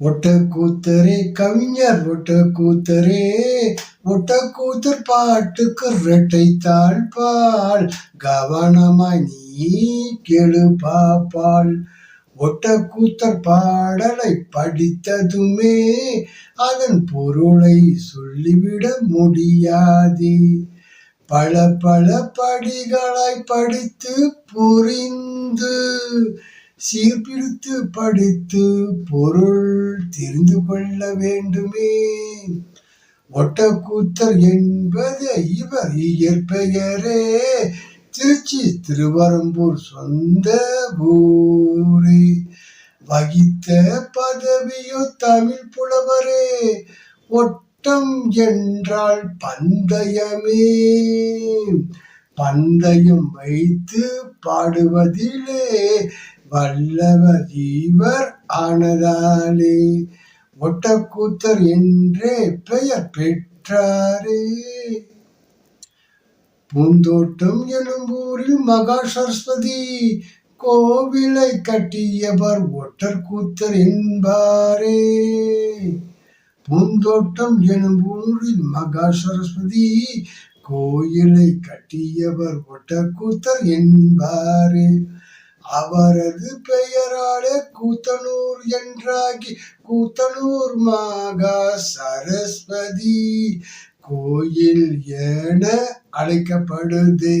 ஒட்ட கூத்தரே கவிஞர் ஒட்ட கூத்தரே ஒட்ட கூத்தர் பாட்டுக்கு இரட்டை தாழ்பால் கவனமாய் நீ கெழு பாப்பாள். ஒட்ட கூத்தர் பாடலை படித்ததுமே அதன் பொருளை சொல்லிவிட முடியாதே. பல பல படிகளாய் படித்து புரிந்து சீர்பிடித்து படித்து பொருள் தெரிந்து கொள்ள வேண்டுமே. ஒட்டக்கூத்தர் என்பது இவர் இயற்பெயரே திருச்சி திருவரம்பூர் சொந்த ஊரே. வகித்த பதவியோ தமிழ் புலவரே. ஒட்டம் என்றால் பந்தயமே. பந்தயம் வைத்து பாடுவதிலே வல்லவ தீவர் ஆனதாலே ஒட்டக்கூத்தர் என்றே பெயர் பெற்றாரே. பூந்தோட்டம் எனும் ஊரில் மகா சரஸ்வதி கோவிலை கட்டியவர் ஒட்டர் கூத்தர் என்பாரே. பூந்தோட்டம் எனும் ஊரில் மகா சரஸ்வதி கோயிலை கட்டியவர் ஒட்டக்கூத்தர் என்பாரே. அவரது பெயராலே கூத்தனூர் என்றாகி கூத்தனூர் மாகா சரஸ்வதி கோயில் என அழைக்கப்படுதே.